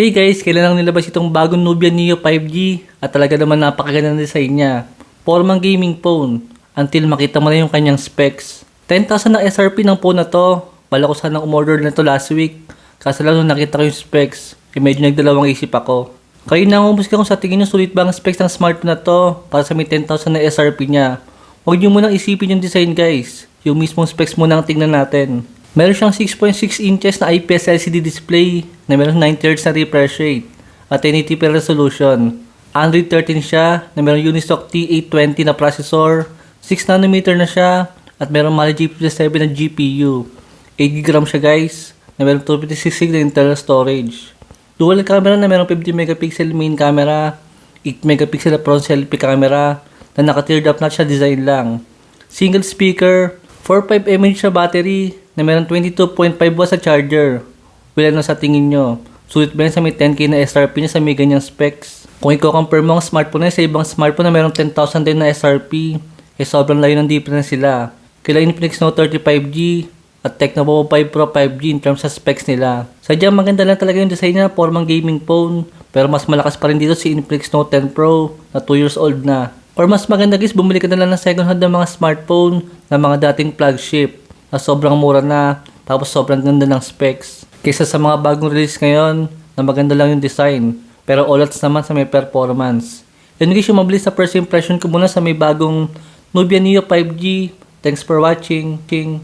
Hey guys, kailan lang nilabas itong bagong Nubia Neo 5G at talaga naman napakaganda ng design niya. Formang gaming phone until makita mo na yung kanyang specs. 10,000 na SRP ng phone na to. Bala ko sanang umorder na to last week. Kaso lang nung nakita ko yung specs, eh medyo nagdalawang isip ako. Kayo na umumusga kung sa tingin nyo sulit ba ang specs ng smartphone na to para sa may 10,000 na SRP niya. Huwag nyo munang isipin yung design guys. Yung mismong specs muna ang tingnan natin. Meron siyang 6.6 inches na IPS LCD display na meron 90Hz na refresh rate at 1080p resolution. Android 13 siya na meron Unisoc T820 na processor, 6nm na siya at meron Mali GPU 7 na GPU. 8GB RAM siya guys na meron 256GB na internal storage. Dual camera na meron 50 megapixel main camera, 8 megapixel na front selfie camera na naka-teared up na siya design lang. Single speaker, 4.5 mAh siya battery na meron 22.5 watts sa charger. Wala na sa tingin nyo. Sulit ba yan sa may 10k na SRP niya sa may ganyang specs? Kung i-compare mo ang smartphone na sa ibang smartphone na meron 10,000 din na SRP, eh sobrang layo ng difference sila. Kila Infinix Note 30 5G at Tecno Povo 5 Pro 5G in terms sa specs nila. Sadyang maganda lang talaga yung design niya, formang gaming phone. Pero mas malakas pa rin dito si Infinix Note 10 Pro na 2 years old na. Or mas maganda guys, bumili ka na lang ng second hand ng mga smartphone na mga dating flagship na sobrang mura na tapos sobrang ganda ng specs. Kaysa sa mga bagong release ngayon na maganda lang yung design pero olats naman sa may performance. Yun guys yung mabilis na first impression ko muna sa may bagong Nubia Neo 5G. Thanks for watching. King.